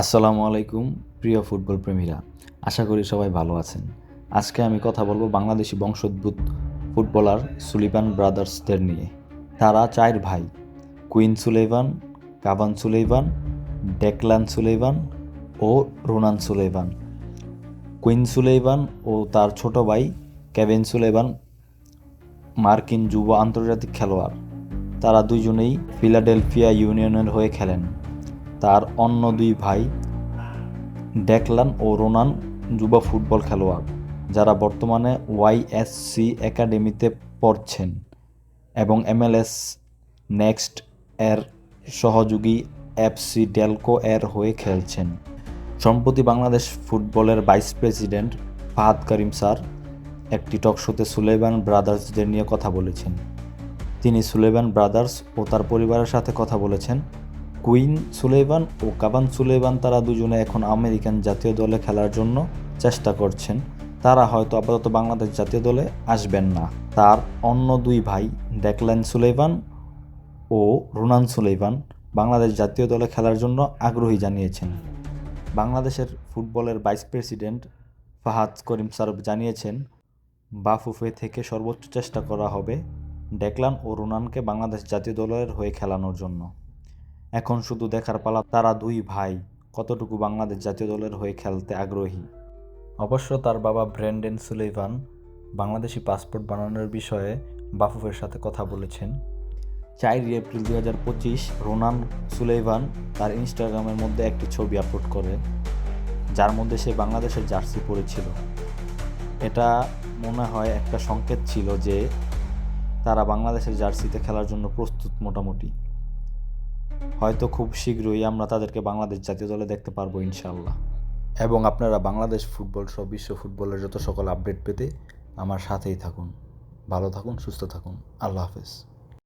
আসসালামু আলাইকুম, প্রিয় ফুটবল প্রেমীরা। আশা করি সবাই ভালো আছেন। আজকে আমি কথা বলব বাংলাদেশি বংশোদ্ভূত ফুটবলার সুলিভান ব্রাদার্সদের নিয়ে। তারা চার ভাই, Quinn Sullivan Kavan Sullivan Declan Sullivan ও রোনান সুলেভান কুইন সুলেভান ও তার ছোট ভাই কেভিন সুলেভান মার্কিন যুব আন্তর্জাতিক খেলোয়াড়। তারা দুজনেই ফিলাডেলফিয়া ইউনিয়নের হয়ে খেলেন। তার অন্য দুই ভাই, ডেকলান ও রোনান যুব ফুটবল খেলোয়াড়, যারা বর্তমানে ওয়াইএসসি একাডেমিতে পড়ছেন এবং এমএলএস নেক্সট এর সহযোগী এফসি ডেলকো এর হয়ে খেলছেন। সম্প্রতি বাংলাদেশ ফুটবলের vice president Fahad Karim sir একটি টকশোতে সুলেমান ব্রাদার্সদের নিয়ে কথা বলেছেন। তিনি সুলেমান ব্রাদার্স ও তার পরিবারের সাথে কথা বলেছেন কুইন সুলেভান ও কাবান সুলেভান তারা দুজনে এখন আমেরিকান জাতীয় দলে খেলার জন্য চেষ্টা করছেন। তারা হয়তো আপাতত বাংলাদেশ জাতীয় দলে আসবেন না। তার অন্য দুই ভাই ডেকল্যান সুলেভান ও রুনান সুলেভান বাংলাদেশ জাতীয় দলে খেলার জন্য আগ্রহী জানিয়েছেন। বাংলাদেশের ফুটবলের vice president Fahad Karim sir জানিয়েছেন, বাফুফে থেকে সর্বোচ্চ চেষ্টা করা হবে ডেকলান ও রুনানকে বাংলাদেশ জাতীয় দলের হয়ে খেলানোর জন্য। এখন শুধু দেখার পালা তারা দুই ভাই, কতটুকু বাংলাদেশ জাতীয় দলের হয়ে খেলতে আগ্রহী। অবশ্য তার বাবা ব্র্যান্ডেন সুলেভান বাংলাদেশি পাসপোর্ট বানানোর বিষয়ে বাফুফের সাথে কথা বলেছেন। চারই এপ্রিল দু হাজার পঁচিশ রোনান সুলেভান তার ইনস্টাগ্রামের মধ্যে একটি ছবি আপলোড করে, যার মধ্যে সে বাংলাদেশের জার্সি পরেছিল। এটা মনে হয় একটা সংকেত ছিল যে তারা বাংলাদেশের জার্সিতে খেলার জন্য প্রস্তুত মোটামুটি। হয়তো খুব শীঘ্রই আমরা তাদেরকে বাংলাদেশ জাতীয় দলে দেখতে পারব ইনশাল্লাহ এবং আপনারা বাংলাদেশ ফুটবল, সহ বিশ্ব ফুটবলের যত সকল আপডেট পেতে আমার সাথেই থাকুন। ভালো থাকুন, সুস্থ থাকুন। আল্লাহ হাফেজ।